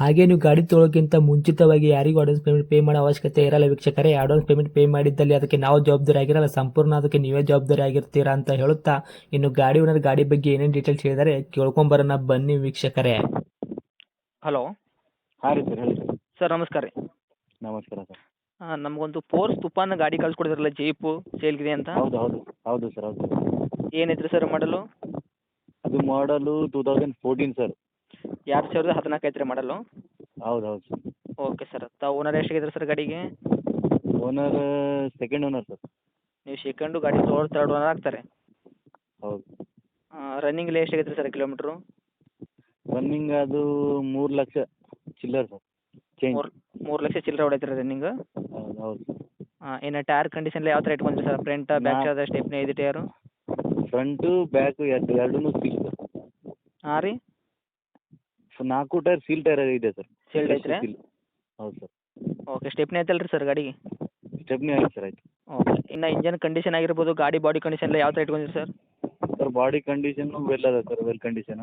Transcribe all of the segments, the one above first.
ಹಾಗೆ ನೀವು ಗಾಡಿ ತೊಳೋಕ್ಕಿಂತ ಮುಂಚಿತವಾಗಿ ಯಾರಿಗೂ ಅಡ್ವಾನ್ಸ್ ಪೇಮೆಂಟ್ ಪೇ ಮಾಡೋ ಅವಶ್ಯಕತೆ ಇರಲ್ಲ ವೀಕ್ಷಕರೇ. ಅಡ್ವಾನ್ಸ್ ಪೇಮೆಂಟ್ ಪೇ ಮಾಡಿದ್ದಲ್ಲಿ ಅದಕ್ಕೆ ನಾವು ಜವಾಬ್ದಾರಿ ಆಗಿರಲ್ಲ. ಸಂಪೂರ್ಣ ಅದಕ್ಕೆ ನೀವೇ ಜವಾಬ್ದಾರಿ ಆಗಿರ್ತೀರಾ ಅಂತ ಹೇಳುತ್ತಾ ಇನ್ನು ಗಾಡಿ ಓನರ್ ಗಾಡಿ ಬಗ್ಗೆ ಏನೇನು ಡೀಟೇಲ್ಸ್ ಹೇಳಿದರೆ ಕೇಳ್ಕೊಂಬರೋಣ ಬನ್ನಿ ವೀಕ್ಷಕರೇ. ಹಲೋ ಹಾಂ ರೀ ಸರ್ ಹೇಳಿ ಸರ್. ಸರ್ ನಮಸ್ಕಾರ ರೀ. ನಮಸ್ಕಾರ ಸರ್. ಹಾಂ ನಮಗೊಂದು ಫೋರ್ಸ್ ತುಫಾನ್ ಗಾಡಿ ಕಳ್ಸ್ಕೊಡಿದ್ರಲ್ಲ ಜೀಪು ಸೇಲ್ಗಿದೆ ಅಂತ? ಹೌದು ಹೌದು ಹೌದು ಸರ್ ಹೌದು. ಏನೈತ್ರಿ ಸರ್ ಮಾಡಲು ಅದು ಮಾಡಲು ಟೂ ತೌಸಂಡ್ ಫೋರ್ಟೀನ್ ಸರ್. ಎರಡು ಸಾವಿರದ ಹದಿನಾಲ್ಕು ಐತ್ರಿ ಮಾಡಲು. ಹೌದು ಹೌದು ಸರ್ ಓಕೆ ಸರ್ ತಾವು ಓನರ್ ಎಷ್ಟಾಗಿದ್ರಿ ಸರ್ ಗಾಡಿಗೆ? ಓನರ್ ಸೆಕೆಂಡ್ ಓನರ್ ಸರ್ ನೀವು ಸೆಕೆಂಡು ಗಾಡಿ ತೋರ್ ತರ್ಡ್ ಓನರ್ ಆಗ್ತಾರೆ. ಹೌದು. ರನ್ನಿಂಗ್ ಎಷ್ಟಾಗೈತ್ರಿ ಸರ್ ಕಿಲೋಮೀಟ್ರು ರನ್ನಿಂಗ್ ಅದು ಮೂರು ಲಕ್ಷ ಚಿಲ್ಲರ್ ಸರ್ ಚೇಂಜ್ ಮೂರು ಮೂರು ಲಕ್ಷ ಚಿಲ್ಲರೆ ಹೊಡೈತ್ರಿ ರನ್ನಿಂಗ್ ಹೌದು ಹೌದು ಇನ್ನು ಟೈರ್ ಕಂಡೀಷನ್ ಯಾವ ಥರ ಇಟ್ಕೊಂಡ್ರಿ sir front back charge side stepney ಐದು ಟೈರು ಫ್ರಂಟು ಬ್ಯಾಕು ಎರಡು ಎರಡೂ ಸಿಕ್ಸ್ ಹಾಂ ರೀ? ನಾಲ್ಕು ಟೈರ್ ಸೀಲ್ ಟೈರ್ ಇದೆ ಸರ್. ಸೀಲ್ಡ್ ಐತ್ರಿ? ಸೀಲ್ ಹೌದು ಸರ್. ಓಕೆ ಸ್ಟೆಪ್ನಿ ಐತಲ್ರಿ ಸರ್ ಗಾಡಿಗೆ ಸ್ಟೆಪ್ನಿ ಆಯ್ತು ಸರ್ ಆಯ್ತು. ಓಕೆ ಇನ್ನು ಇಂಜನ್ ಕಂಡೀಷನ್ ಆಗಿರ್ಬೋದು ಗಾಡಿ ಬಾಡಿ ಕಂಡೀಷನ್ ಎಲ್ಲ ಯಾವ ಥರ ಇಟ್ಕೊಂಡ್ರಿ sir? Sir body condition well ಅದ ಸರ್ ವೆಲ್ ಕಂಡೀಷನ್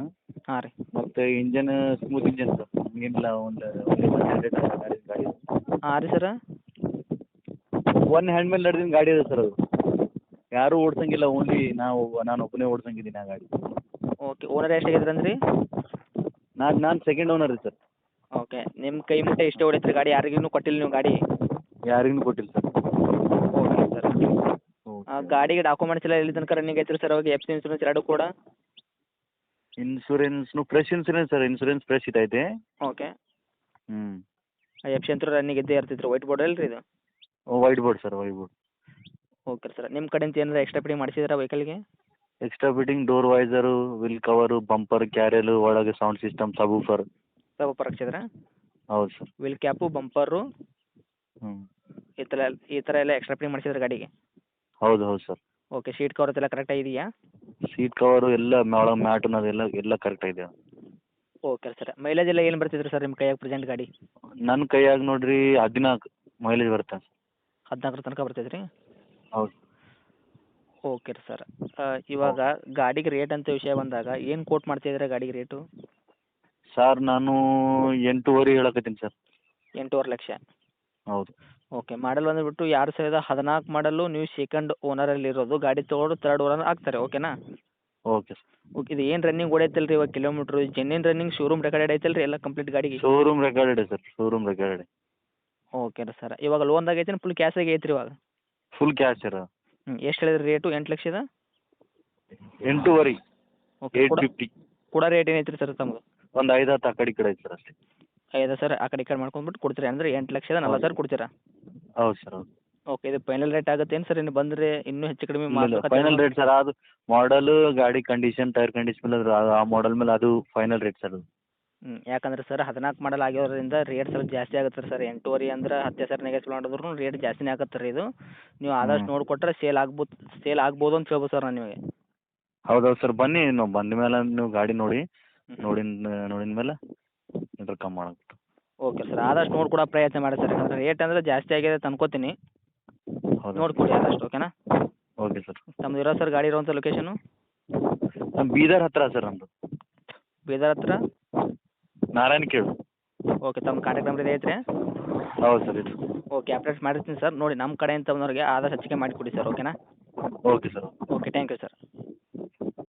ಹಾಂ ರೀ. ಮತ್ತು ಇಂಜನ್ ಸ್ಮೂತ್ ಇಂಜನ್ ಸರ್ ಏನಿಲ್ಲ ಒಂದು ಒನ್ ಹಂಡ್ರೆಡ್ ಗಾಡಿ ಹಾಂ ರೀ ಸರ್. ಒನ್ ಹ್ಯಾಂಡ್ ಮೇಲೆ ನಡೆದಿನ ಗಾಡಿ ಇದೆ ಸರ್ ಅದು. ಯಾರೂ ಓಡ್ಸಂಗಿಲ್ಲ ಓನ್ಲಿ ನಾವು ನಾನು ಒಬ್ಬನೇ ಓಡ್ಸಂಗಿದ್ದೀನಿ ಆ ಗಾಡಿ. ಓಕೆ ಓನರ್ ಎಷ್ಟಾಗಿದ್ರಿ ಅಂದ್ರಿ ನಾನು ನಾನು ಸೆಕೆಂಡ್ ಓನರ್ ರೀ ಸರ್ ಓಕೆ ನಿಮ್ಮ ಕೈ ಮಟ್ಟ ಇಷ್ಟೇ ಹೊಡಿತ್ರಿ ಗಾಡಿ ಯಾರಿಗೂ ಕೊಟ್ಟಿಲ್ಲ ನೀವು ಗಾಡಿ? ಯಾರಿಗೂ ಕೊಟ್ಟಿಲ್ಲ ಸರ್ ಓಕೆ ಸರ್ ಆ, ಗಾಡಿಗೆ ಡಾಕ್ಯುಮೆಂಟ್ಸ್ ಎಲ್ಲ ಎಲ್ಲಿ ತನಕ ರನ್ನಿಂಗ್ ಐತ್ರಿ ಸರ್ ಅವಾಗ ಎಫ್ ಸಿ ಇನ್ಸೂರೆನ್ಸ್ ಎರಡು ಕೂಡ? ಇನ್ಶೂರೆನ್ಸ್ನು fresh insurance sir insurance fresh ಐತೆ ಓಕೆ ಹ್ಞೂ ಎಫ್ ಸಿ ಅಂತೂ ರನ್ನಿಂಗ್ ಇದ್ದೇ ಇರ್ತೈತ್ರಿ ವೈಟ್ ಬೋರ್ಡ್ ಅಲ್ರಿ ಇದು? White board sir white board okay sir ನಿಮ್ಮ ಕಡೆಯಿಂದ ಏನಾರ ಎಕ್ಸ್ಟ್ರಾ ಫಿಟ್ಟಿಂಗ್ ಮಾಡಿಸಿದ್ರಾ ವೆಹಿಕಲ್ಗೆ extra fitting door visor wheel cover bumper ಕ್ಯಾರಿಯಲು ಒಳಗೆ ಸೌಂಡ್ ಸಿಸ್ಟಮ್ ಸಬೂಫರ್ ಸಬೂಫರ್ ಪರಕ್ಷಿದ್ರಾ ಹೌದು ಸರ್ ವಿಲ್ ಕ್ಯಾಪು ಬಂಪರು ಹ್ಞೂ ಈ ಥರ ಈ ಥರ ಎಲ್ಲ ಎಕ್ಸ್ಟ್ರಾ ಫಿಟ್ಟಿಂಗ್ ಮಾಡಿಸಿದ್ರೆ ಗಾಡಿಗೆ? ಹೌದು ಹೌದು ಸರ್ ಓಕೆ ಸೀಟ್ ಕವರ್ ಎಲ್ಲ ಕರೆಕ್ಟಾಗಿ ಇದೆಯಾ ಸೀಟ್ ಕವರು ಎಲ್ಲ ಒಳಗೆ ಮ್ಯಾಟನ್ ಅದೆಲ್ಲ ಎಲ್ಲ ಕರೆಕ್ಟ್ ಇದೆ ಓಕೆ ಸರ್ ಮೈಲೇಜ್ ಎಲ್ಲ ಏನು ಬರ್ತಿದ್ರಿ ಸರ್ ನಿಮ್ಮ ಕೈಯಾಗ ಪ್ರೆಸೆಂಟ್ ಗಾಡಿ? ನನ್ನ ಕೈಯಾಗ ನೋಡ್ರಿ ಹದಿನಾಲ್ಕು ಮೈಲೇಜ್ ಬರುತ್ತೆ ಹದಿನಾಲ್ಕರ ತನಕ ಬರ್ತೈತೆ ರೀ ಹೌದು. ಓಕೆ ರೀ ಸರ್ ಇವಾಗ ಗಾಡಿಗೆ ರೇಟ್ ಅಂತ ವಿಷಯ ಬಂದಾಗ ಏನು ಕೋಟ್ ಮಾಡ್ತಿದ್ದೀರಾ ಗಾಡಿಗೆ ರೇಟು ಸರ್ ನಾನು ಎಂಟೂವರೆ ಹೇಳಕತ್ತೀನಿ ಸರ್ ಎಂಟೂವರೆ ಲಕ್ಷ. ಹೌದು. ಓಕೆ ಮಾಡಲ್ ಬಂದ್ಬಿಟ್ಟು ಎರಡು ಸಾವಿರದ ಹದಿನಾಲ್ಕು ಮಾಡಲು ನೀವು ಸೆಕೆಂಡ್ ಓನರಲ್ಲಿ ಇರೋದು. ಗಾಡಿ ತೊಗೊಂಡು ತರ್ಡ್ ಓನರ್ ಆಗ್ತಾರೆ ಓಕೆನಾ ಓಕೆ ಸರ್ ಓಕೆ ಇದು ಏನು ರನ್ನಿಂಗ್ ಓಡೈತಲ್ಲ ರೀ ಇವಾಗ kilometre genuine running showroom record ಐತಲ್ಲ ರೀ ಎಲ್ಲ ಕಂಪ್ಲೀಟ್ ಗಾಡಿಗೆ? Showroom recorded sir showroom recorded okay ರೀ ಸರ್ ಇವಾಗ ಲೋನ್ದಾಗ ಐತೆ ಫುಲ್ ಕ್ಯಾಶಾಗಿ ಐತ್ರಿ ಇವಾಗ? ಫುಲ್ ಕ್ಯಾಶ್ ಸರ್ ಹ್ಞೂ ಎಷ್ಟು ಹೇಳಿದ್ರಿ ರೇಟು ಎಂಟು ಲಕ್ಷದ? ಎಂಟೂವರೆ. ಓಕೆ ಏಯ್ಟ್ ಫಿಫ್ಟಿ ಕೂಡ ರೇಟ್ ಏನೈತ್ರಿ ಸರ್ ತಮ್ಗೆ ಒಂದು ಐದು ಹತ್ತು ಆ ಕಡೆ ಈ ಕಡೆ ಐತೆ ಸರ್ ಅಷ್ಟೇ. ಐದು ಸರ್ ಆ ಕಡೆ ಈ ಕಡೆ ಮಾಡ್ಕೊಂಡ್ಬಿಟ್ಟು ಕೊಡ್ತೀರಿ? ಅಂದರೆ ಎಂಟು ಲಕ್ಷದ ನಲ್ವತ್ತು ಸಾವಿರ ಕೊಡ್ತೀರಾ? ಹೌದು ಸರ್ ಹೌದು. ಓಕೆ ಇದು ಫೈನಲ್ ರೇಟ್ ಆಗುತ್ತೆ ಏನು ಸರ್ ಇನ್ನು ಬಂದರೆ ಇನ್ನೂ ಹೆಚ್ಚು ಕಡಿಮೆ ಫೈನಲ್ ರೇಟ್ ಸರ್ ಅದು ಮಾಡಲು ಗಾಡಿ ಕಂಡೀಷನ್ ಟೈರ್ ಕಂಡೀಷನ್ ಮೇಲೆ ಅದು ಆ ಮಾಡಲ್ ಮೇಲೆ ಅದು ಫೈನಲ್ ರೇಟ್ ಸರ್ ಅದು. ಹ್ಞೂ ಯಾಕಂದ್ರೆ ಸರ್ ಹದಿನಾಲ್ಕು ಮಾಡಲ್ ಆಗಿರೋದ್ರಿಂದ ರೇಟ್ ಸ್ವಲ್ಪ ಜಾಸ್ತಿ ಆಗುತ್ತೆ ಸರ್ ಎಂಟೂವರೆ ಅಂದ್ರೆ ಹತ್ತು ಸಾವಿರ ನೆಗೆಸ್ ಮಾಡಿದ್ರು ರೇಟ್ ಜಾಸ್ತಿನೇ ಆಗುತ್ತೆ ರೀ ಇದು. ನೀವು ಆದಷ್ಟು ನೋಡಿ ನೋಡಿಕೊಟ್ರೆ ಸೇಲ್ ಆಗ್ಬೋದು ಸೇಲ್ ಆಗ್ಬೋದು ಅಂತ ಹೇಳ್ಬೋದು ಸರ್ ನಾನು ನಿಮಗೆ. ಹೌದೌದು ಸರ್ ಬನ್ನಿ ನಾವು ಬಂದ ಮೇಲೆ ನೀವು ಗಾಡಿ ನೋಡಿ ನೋಡಿದ ನೋಡಿದ ಮೇಲೆ ಏನಾರ ಕಮ್ಮಿ ಮಾಡಕ್ಕೆ ಓಕೆ ಸರ್ ಆದಷ್ಟು ನೋಡ್ಕೊಡೋ ಪ್ರಯತ್ನ ಮಾಡಿ ಸರ್ ಯಾಕಂದ್ರೆ ರೇಟ್ ಅಂದರೆ ಜಾಸ್ತಿ ಆಗಿದೆ ಅಂತ ಅನ್ಕೋತೀನಿ. ಹೌದು. ನೋಡ್ಕೊಡಿ ಆದಷ್ಟು ಓಕೆನಾ ಓಕೆ ಸರ್ ತಮ್ಮದು ಇರೋ ಸರ್ ಗಾಡಿ ಇರೋಂಥ ಲೊಕೇಶನು ನಮ್ಮ ಬೀದರ್ ಹತ್ತಿರ ಸರ್ ನಮ್ಮದು ಬೀದರ್ ಹತ್ರ? ನಾರಾಯಣ ಕೇಳು. ಓಕೆ ತಮ್ಮ ಕಾಂಟ್ಯಾಕ್ಟ್ ನಂಬರ್ ಇದೆ ಐತ್ರಿ ಹೌದು ಸರ್ ಇದು ಓಕೆ ಅಪ್ಡೇಟ್ ಮಾಡಿರ್ತೀನಿ ಸರ್. ನೋಡಿ ನಮ್ಮ ಕಡೆಯಿಂದ ಬಂದವ್ರಿಗೆ ಆದಷ್ಟು ಹೆಚ್ಚಿಗೆ ಮಾಡಿಕೊಡಿ ಸರ್ ಓಕೆನಾ? Okay sir. Okay thank you sir.